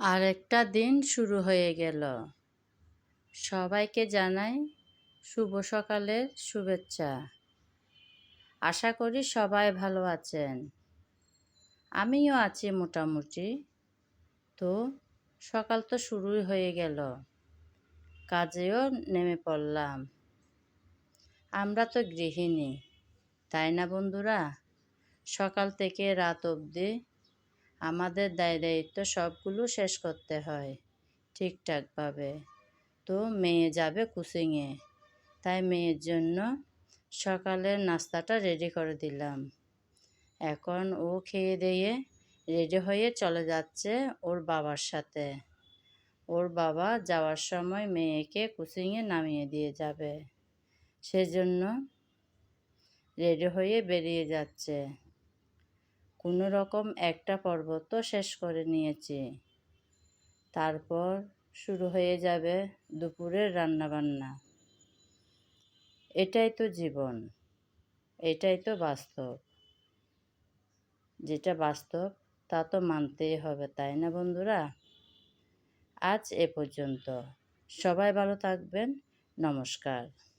আর একটা দিন শুরু হয়ে গেল। সবাইকে জানাই শুভ সকালের শুভেচ্ছা। আশা করি সবাই ভালো আছেন। আমিও আছি মোটামুটি। তো সকাল তো শুরুই হয়ে গেল। কাজেও নেমে পড়লাম। আমরা তো গৃহিণী, তাই না বন্ধুরা? সকাল থেকে রাত অবধি আমাদের দায় দায়িত্ব সবগুলো শেষ করতে হয়, ঠিকঠাকভাবে। তো মেয়ে যাবে কুচিংয়ে। তাই মেয়ের জন্য সকালের নাস্তাটা রেডি করে দিলাম। এখন ও খেয়ে দিয়ে রেডি হয়ে চলে যাচ্ছে ওর বাবার সাথে। ওর বাবা যাওয়ার সময় মেয়েকে কুচিংয়ে নামিয়ে দিয়ে যাবে। সেজন্য রেডি হয়ে বেরিয়ে যাচ্ছে। কোনো রকম একটা পর্ব তো শেষ করে নিয়েছি। তারপর শুরু হয়ে যাবে দুপুরের রান্নাবান্না। এটাই তো জীবন, এটাই তো বাস্তব। যেটা বাস্তব, তা তো মানতেই হবে, তাই না বন্ধুরা? আজ এ পর্যন্ত। সবাই ভালো থাকবেন। নমস্কার।